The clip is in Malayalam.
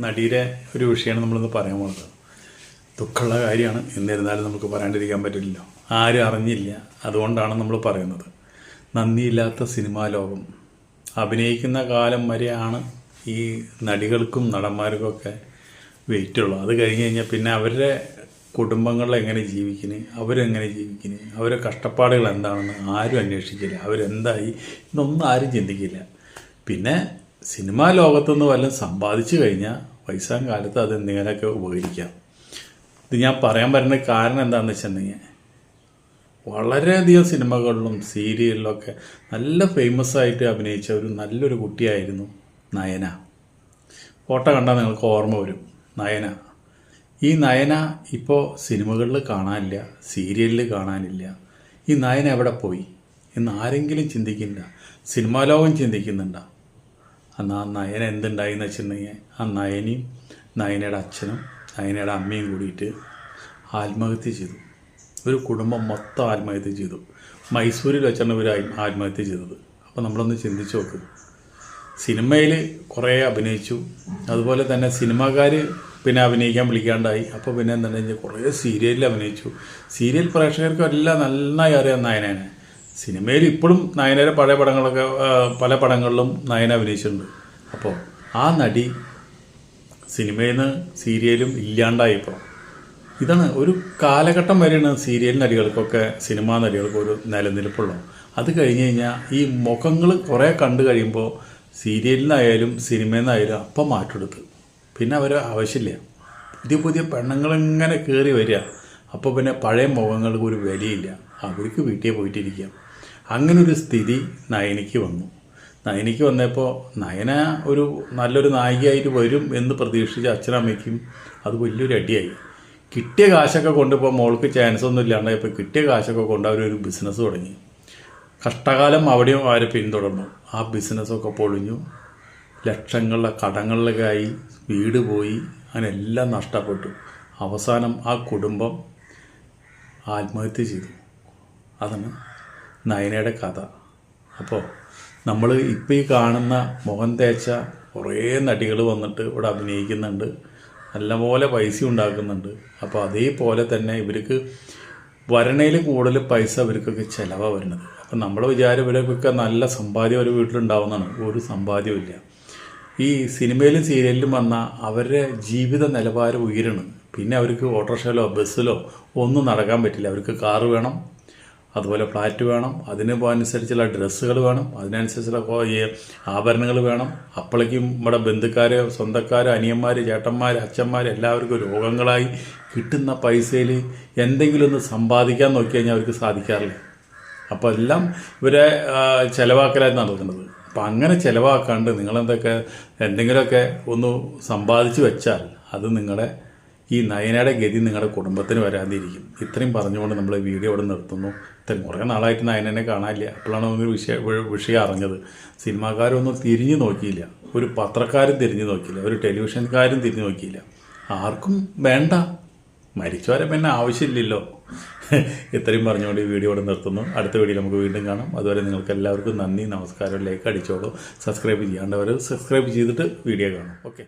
നടിയുടെ ഒരു വിഷയമാണ് നമ്മളിന്ന് പറയാൻ പോകുന്നത്. ദുഃഖമുള്ള കാര്യമാണ്. എന്നിരുന്നാലും നമുക്ക് പറയാണ്ടിരിക്കാൻ പറ്റില്ലല്ലോ. ആരും അറിഞ്ഞില്ല. അതുകൊണ്ടാണ് നമ്മൾ പറയുന്നത്. നന്ദിയില്ലാത്ത സിനിമാ ലോകം. അഭിനയിക്കുന്ന കാലം വരെയാണ് ഈ നടികൾക്കും നടന്മാർക്കൊക്കെ വെയിറ്റുള്ളൂ. അത് കഴിഞ്ഞ് കഴിഞ്ഞാൽ പിന്നെ അവരുടെ കുടുംബങ്ങളിൽ എങ്ങനെ ജീവിക്കുന്നു അവരെങ്ങനെ ജീവിക്കുന്നു അവരുടെ കഷ്ടപ്പാടുകൾ എന്താണെന്ന് ആരും അന്വേഷിക്കില്ല അവരെന്തായി? ഇതൊന്നും ആരും ചിന്തിക്കില്ല. പിന്നെ സിനിമാ ലോകത്തുനിന്ന് വല്ലതും സമ്പാദിച്ചു കഴിഞ്ഞാൽ വയസ്സാം കാലത്ത് അത് എന്തെങ്കിലുമൊക്കെ ഉപകരിക്കാം. ഇത് ഞാൻ പറയാൻ പറ്റുന്ന കാരണം എന്താണെന്ന് വെച്ചിട്ടുണ്ടെങ്കിൽ വളരെയധികം സിനിമകളിലും സീരിയലിലൊക്കെ നല്ല ഫേമസ് ആയിട്ട് അഭിനയിച്ച ഒരു നല്ലൊരു കുട്ടിയായിരുന്നു നയന. ഫോട്ടോ കണ്ടാൽ നിങ്ങൾക്ക് ഓർമ്മ വരും. നയന. ഈ നയന ഇപ്പോൾ സിനിമകളിൽ കാണാനില്ല സീരിയലിൽ കാണാനില്ല. ഈ നയന എവിടെ പോയി? എന്ന് ആരെങ്കിലും ചിന്തിക്കുന്നില്ല സിനിമാ ലോകം ചിന്തിക്കുന്നുണ്ടോ? അന്ന് ആ നയന എന്തുണ്ടായി എന്ന് വെച്ചിട്ടുണ്ടെങ്കിൽ ആ നയനയും നയനയുടെ അച്ഛനും നയനയുടെ അമ്മയും കൂടിയിട്ട് ആത്മഹത്യ ചെയ്തു. ഒരു കുടുംബം മൊത്തം ആത്മഹത്യ ചെയ്തു. മൈസൂരിൽ വെച്ചാണ് ഇവർ ആത്മഹത്യ ചെയ്തത്. അപ്പോൾ നമ്മളൊന്ന് ചിന്തിച്ച് നോക്ക്. സിനിമയിൽ കുറേ അഭിനയിച്ചു. അതുപോലെ തന്നെ സിനിമാക്കാർ പിന്നെ അഭിനയിക്കാൻ വിളിക്കാണ്ടായി. അപ്പോൾ പിന്നെ എന്താണെന്ന് കുറേ സീരിയലിൽ അഭിനയിച്ചു. സീരിയൽ പ്രേക്ഷകർക്കും എല്ലാം നന്നായി അറിയാം നയനേനെ. സിനിമയിൽ ഇപ്പോഴും നയനയുടെ പഴയ പടങ്ങളൊക്കെ പല പടങ്ങളിലും നയന അഭിനയിച്ചിട്ടുണ്ട്. അപ്പോൾ ആ നടി സിനിമയിൽ നിന്ന് സീരിയലും ഇല്ലാണ്ടായി ഇപ്പോൾ ഇതാണ് ഒരു കാലഘട്ടം വരെയാണ് സീരിയൽ നടികൾക്കൊക്കെ സിനിമാ നടികൾക്ക് ഒരു നിലനിൽപ്പുള്ളത് അത് കഴിഞ്ഞ് കഴിഞ്ഞാൽ ഈ മുഖങ്ങൾ കുറേ കണ്ടു കഴിയുമ്പോൾ സീരിയലിൽ നിന്നായാലും സിനിമയിൽ നിന്നായാലും അപ്പം മാറ്റെടുത്ത്. പിന്നെ അവർ ആവശ്യമില്ല. പുതിയ പുതിയ പെണ്ണുങ്ങളിങ്ങനെ കയറി വരിക. അപ്പോൾ പിന്നെ പഴയ മുഖങ്ങൾക്ക് ഒരു വിലയില്ല. അവർക്ക് വീട്ടിൽ പോയിട്ടിരിക്കാം അങ്ങനെ ഒരു സ്ഥിതി നയനിക്ക് വന്നു. നയനിക്ക് വന്നപ്പോൾ നയന ഒരു നല്ലൊരു നായികയായിട്ട് വരും എന്ന് പ്രതീക്ഷിച്ച അച്ഛനമ്മയ്ക്കും അത് വലിയൊരു അടിയായി. കിട്ടിയ കാശൊക്കെ കൊണ്ട് ഇപ്പോൾ മോൾക്ക് ചാൻസ് ഒന്നും ഇല്ലാണ്ട് ഇപ്പോൾ കിട്ടിയ കാശൊക്കെ കൊണ്ട് അവരൊരു ബിസിനസ് തുടങ്ങി. കഷ്ടകാലം അവിടെയും അവരെ പിന്തുടർന്നു. ആ ബിസിനസ്സൊക്കെ പൊളിഞ്ഞു. ലക്ഷങ്ങളുടെ കടങ്ങളിലേക്കായി വീട് പോയി. അങ്ങനെല്ലാം നഷ്ടപ്പെട്ടു. അവസാനം ആ കുടുംബം ആത്മഹത്യ ചെയ്തു. അതാണ് നയനയുടെ കഥ. അപ്പോൾ നമ്മൾ ഇപ്പോൾ ഈ കാണുന്ന മുഖം തേച്ച കുറേ നടികൾ വന്നിട്ട് ഇവിടെ അഭിനയിക്കുന്നുണ്ട്. നല്ലപോലെ പൈസ ഉണ്ടാക്കുന്നുണ്ട്. അപ്പോൾ അതേപോലെ തന്നെ ഇവർക്ക് വരണയിൽ കൂടുതൽ പൈസ ഇവർക്കൊക്കെ ചിലവാണ് വരുന്നത്. അപ്പം നമ്മൾ വിചാരം ഇവരൊക്കെ നല്ല സമ്പാദ്യം ഒരു വീട്ടിലുണ്ടാവുന്നതാണ്. ഒരു സമ്പാദ്യമില്ല ഈ സിനിമയിലും സീരിയലിലും വന്ന അവരുടെ ജീവിത നിലവാരം ഉയരണം. പിന്നെ അവർക്ക് ഓട്ടോറിക്ഷയിലോ ബസ്സിലോ ഒന്നും നടക്കാൻ പറ്റില്ല. അവർക്ക് കാറ് വേണം അതുപോലെ ഫ്ലാറ്റ് വേണം. അതിന് അനുസരിച്ചുള്ള ഡ്രസ്സുകൾ വേണം. അതിനനുസരിച്ചുള്ള ഈ ആഭരണങ്ങൾ വേണം. അപ്പോഴേക്കും നമ്മുടെ ബന്ധുക്കാർ സ്വന്തക്കാർ അനിയന്മാർ ചേട്ടന്മാർ അച്ഛന്മാർ എല്ലാവർക്കും രോഗങ്ങളായി കിട്ടുന്ന പൈസയിൽ എന്തെങ്കിലും ഒന്ന് സമ്പാദിക്കാൻ നോക്കി കഴിഞ്ഞാൽ അവർക്ക് സാധിക്കാറില്ല. അപ്പോൾ എല്ലാം ഇവരെ ആ, നടക്കുന്നത് അപ്പം അങ്ങനെ ചിലവാക്കാണ്ട് നിങ്ങളെന്തൊക്കെ എന്തെങ്കിലുമൊക്കെ ഒന്ന് സമ്പാദിച്ച് വെച്ചാൽ അത് നിങ്ങളുടെ ഈ നയനയുടെ ഗതി നിങ്ങളുടെ കുടുംബത്തിന് വരാതിരിക്കും. ഇത്രയും പറഞ്ഞുകൊണ്ട് നമ്മൾ വീഡിയോ ഇവിടെ നിർത്തുന്നു. ഇത്രയും കുറേ നാളായിട്ട് നയനനെ കാണാനില്ല. അപ്പോഴാണ് ഒരു വിഷയ വിഷയം അറിഞ്ഞത്. സിനിമാക്കാരൊന്നും തിരിഞ്ഞു നോക്കിയില്ല. ഒരു പത്രക്കാരും തിരിഞ്ഞു നോക്കിയില്ല. ഒരു ടെലിവിഷൻകാരും തിരിഞ്ഞു നോക്കിയില്ല. ആർക്കും വേണ്ട. മരിച്ചവരെ പിന്നെ ആവശ്യമില്ലല്ലോ. ഇത്രയും പറഞ്ഞുകൊണ്ട് ഈ വീഡിയോ ഇവിടെ നിർത്തുന്നു. അടുത്ത വീഡിയോ നമുക്ക് വീണ്ടും കാണാം. അതുവരെ നിങ്ങൾക്ക് എല്ലാവർക്കും നന്ദി. നമസ്കാരം. ലൈക്ക് അടിച്ചോളൂ. സബ്സ്ക്രൈബ് ചെയ്യാണ്ടവർ സബ്സ്ക്രൈബ് ചെയ്തിട്ട് വീഡിയോ കാണാം. ഓക്കെ.